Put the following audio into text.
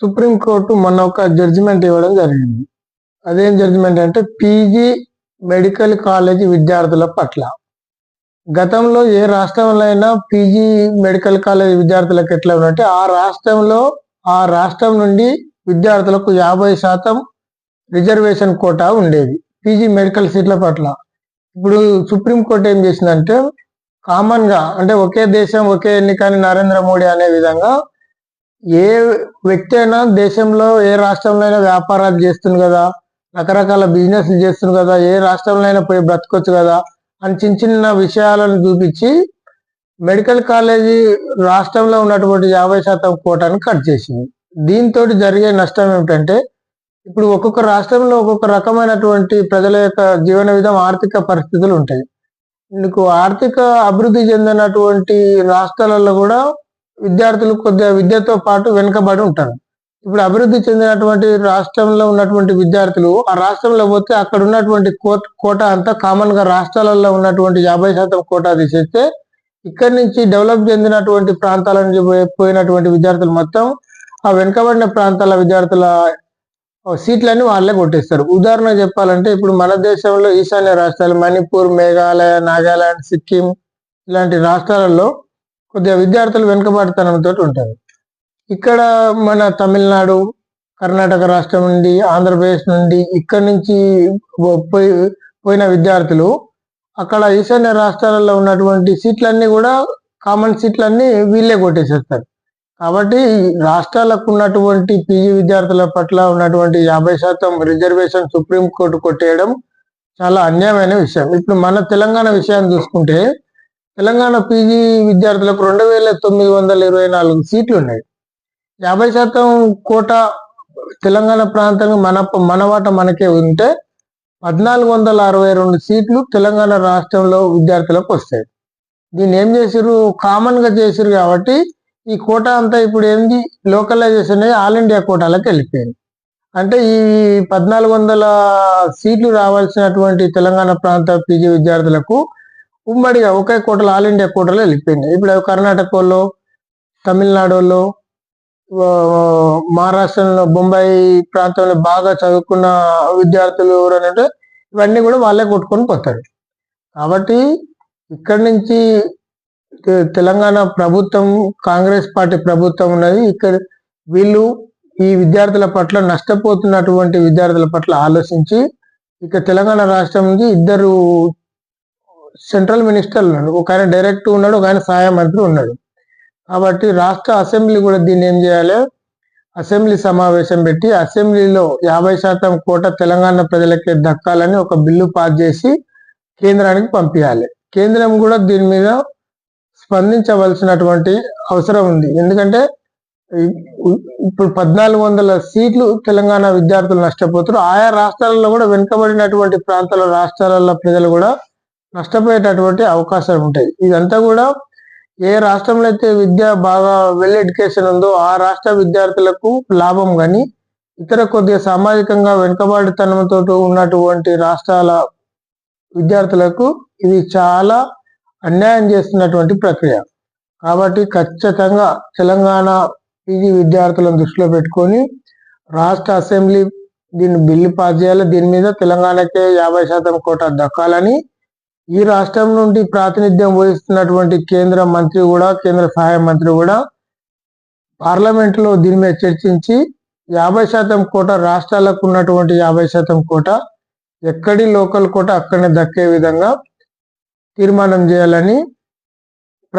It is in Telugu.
సుప్రీంకోర్టు మొన్న ఒక జడ్జిమెంట్ ఇవ్వడం జరిగింది. అదేం జడ్జిమెంట్ అంటే పీజీ మెడికల్ కాలేజీ విద్యార్థుల పట్ల. గతంలో ఏ రాష్ట్రంలో అయినా పీజీ మెడికల్ కాలేజ్ విద్యార్థులకు ఎట్లా ఉన్నట్టే ఆ రాష్ట్రంలో ఆ రాష్ట్రం నుండి విద్యార్థులకు యాభై శాతం రిజర్వేషన్ కోటా ఉండేది పీజీ మెడికల్ సీట్ల పట్ల. ఇప్పుడు సుప్రీంకోర్టు ఏం చేసిందంటే కామన్గా అంటే ఒకే దేశం ఒకే ఎన్నికని నరేంద్ర మోడీ అనే విధంగా ఏ వ్యక్తి అయినా దేశంలో ఏ రాష్ట్రంలో అయినా వ్యాపారాలు చేస్తుంది కదా రకరకాల బిజినెస్ చేస్తుంది కదా ఏ రాష్ట్రంలో అయినా పోయి బ్రతకొచ్చు కదా అని చిన్న చిన్న విషయాలను చూపించి మెడికల్ కాలేజీ రాష్ట్రంలో ఉన్నటువంటి యాభై శాతం కోటాను కట్ చేసింది. దీంతో జరిగే నష్టం ఏమిటంటే ఇప్పుడు ఒక్కొక్క రాష్ట్రంలో ఒక్కొక్క రకమైనటువంటి ప్రజల యొక్క జీవన విధం ఆర్థిక పరిస్థితులు ఉంటాయి. ఇందుకు ఆర్థిక అభివృద్ధి చెందినటువంటి రాష్ట్రాలలో కూడా విద్యార్థులు కొద్దిగా విద్యతో పాటు వెనుకబడి ఉంటారు. ఇప్పుడు అభివృద్ధి చెందినటువంటి రాష్ట్రంలో ఉన్నటువంటి విద్యార్థులు ఆ రాష్ట్రంలో పోతే అక్కడ ఉన్నటువంటి కోట కోట అంతా కామన్గా రాష్ట్రాలలో ఉన్నటువంటి యాభై శాతం కోటా తీసేస్తే ఇక్కడి నుంచి డెవలప్ చెందినటువంటి ప్రాంతాల నుంచి పోయినటువంటి విద్యార్థులు మొత్తం ఆ వెనుకబడిన ప్రాంతాల విద్యార్థుల సీట్లన్నీ వాళ్ళే కొట్టేస్తారు. ఉదాహరణ చెప్పాలంటే ఇప్పుడు మన దేశంలో ఈశాన్య రాష్ట్రాలు మణిపూర్ మేఘాలయ నాగాలాండ్ సిక్కిం ఇలాంటి రాష్ట్రాలలో కొద్దిగా విద్యార్థులు వెనుకబడితనంతో ఉంటారు. ఇక్కడ మన తమిళనాడు కర్ణాటక రాష్ట్రం నుండి ఆంధ్రప్రదేశ్ నుండి ఇక్కడ నుంచి పోయి పోయిన విద్యార్థులు అక్కడ ఈశాన్య రాష్ట్రాలలో ఉన్నటువంటి సీట్లన్నీ కూడా కామన్ సీట్లన్నీ వీళ్ళే కొట్టేసేస్తారు. కాబట్టి రాష్ట్రాలకు ఉన్నటువంటి పీజీ విద్యార్థుల పట్ల ఉన్నటువంటి యాభై శాతం రిజర్వేషన్ సుప్రీం కోర్టు కొట్టేయడం చాలా అన్యాయమైన విషయం. ఇప్పుడు మన తెలంగాణ విషయాన్ని చూసుకుంటే తెలంగాణ పీజీ విద్యార్థులకు రెండు వేల తొమ్మిది వందల ఇరవై నాలుగు సీట్లు ఉన్నాయి. యాభై శాతం కోట తెలంగాణ ప్రాంతానికి మన మనవాట మనకే ఉంటే పద్నాలుగు వందల అరవై రెండు సీట్లు తెలంగాణ రాష్ట్రంలో విద్యార్థులకు వస్తాయి. దీన్ని ఏం చేసిర్రు? కామన్గా చేసిరు కాబట్టి ఈ కోట అంతా ఇప్పుడు ఏంది? లోకలైజేషన్ అయ్యి ఆల్ ఇండియా కోటాలకు వెళ్ళిపోయింది. అంటే ఈ పద్నాలుగు వందల సీట్లు రావాల్సినటువంటి తెలంగాణ ప్రాంత పీజీ విద్యార్థులకు ఉమ్మడిగా ఒకే కోటలో ఆల్ ఇండియా కోటలో వెళ్ళిపోయింది. ఇప్పుడు కర్ణాటక వాళ్ళు తమిళనాడు వాళ్ళు మహారాష్ట్రలో బొంబాయి ప్రాంతంలో బాగా చదువుకున్న విద్యార్థులు ఎవరంటే ఇవన్నీ కూడా వాళ్ళే కొట్టుకొని పోతారు. కాబట్టి ఇక్కడి నుంచి తెలంగాణ ప్రభుత్వం కాంగ్రెస్ పార్టీ ప్రభుత్వం ఉన్నది. ఇక్కడ వీళ్ళు ఈ విద్యార్థుల పట్ల నష్టపోతున్నటువంటి విద్యార్థుల పట్ల ఆలోచించి ఇక తెలంగాణ రాష్ట్రం నుంచి ఇద్దరు సెంట్రల్ మినిస్టర్లు ఉన్నాడు ఒక ఆయన డైరెక్ట్ ఉన్నాడు ఒక ఆయన సహాయ మంత్రి ఉన్నాడు. కాబట్టి రాష్ట్ర అసెంబ్లీ కూడా దీన్ని ఏం చేయాలి? అసెంబ్లీ సమావేశం పెట్టి అసెంబ్లీలో యాభై శాతం కోట తెలంగాణ ప్రజలకే దక్కాలని ఒక బిల్లు పాస్ చేసి కేంద్రానికి పంపించాలి కేంద్రం కూడా దీని మీద స్పందించవలసినటువంటి అవసరం ఉంది. ఎందుకంటే ఇప్పుడు పద్నాలుగు వందల సీట్లు తెలంగాణ విద్యార్థులు నష్టపోతారు ఆయా రాష్ట్రాలలో కూడా వెనుకబడినటువంటి ప్రాంతాల రాష్ట్రాలలో ప్రజలు కూడా నష్టపోయేటటువంటి అవకాశాలు ఉంటాయి. ఇదంతా కూడా ఏ రాష్ట్రంలో అయితే విద్య బాగా వెల్ ఎడ్యుకేషన్ ఉందో ఆ రాష్ట్ర విద్యార్థులకు లాభం కానీ ఇతర కొద్దిగా సామాజికంగా వెనుకబడితనంతో ఉన్నటువంటి రాష్ట్రాల విద్యార్థులకు ఇది చాలా అన్యాయం చేస్తున్నటువంటి ప్రక్రియ. కాబట్టి ఖచ్చితంగా తెలంగాణ పీజీ విద్యార్థులను దృష్టిలో పెట్టుకొని రాష్ట్ర అసెంబ్లీ దీన్ని బిల్లు పాస్ చేయాలి. దీని మీద తెలంగాణకే యాభై శాతం కోట దక్కాలని ఈ రాష్ట్రం నుండి ప్రాతినిధ్యం వహిస్తున్నటువంటి కేంద్ర మంత్రి కూడా కేంద్ర సహాయ మంత్రి కూడా పార్లమెంట్లో దీని మీద చర్చించి యాభై శాతం కోట రాష్ట్రాలకు ఉన్నటువంటి యాభై శాతం కోట ఎక్కడి లోకల్ కోట అక్కడనే దక్కే విధంగా తీర్మానం చేయాలని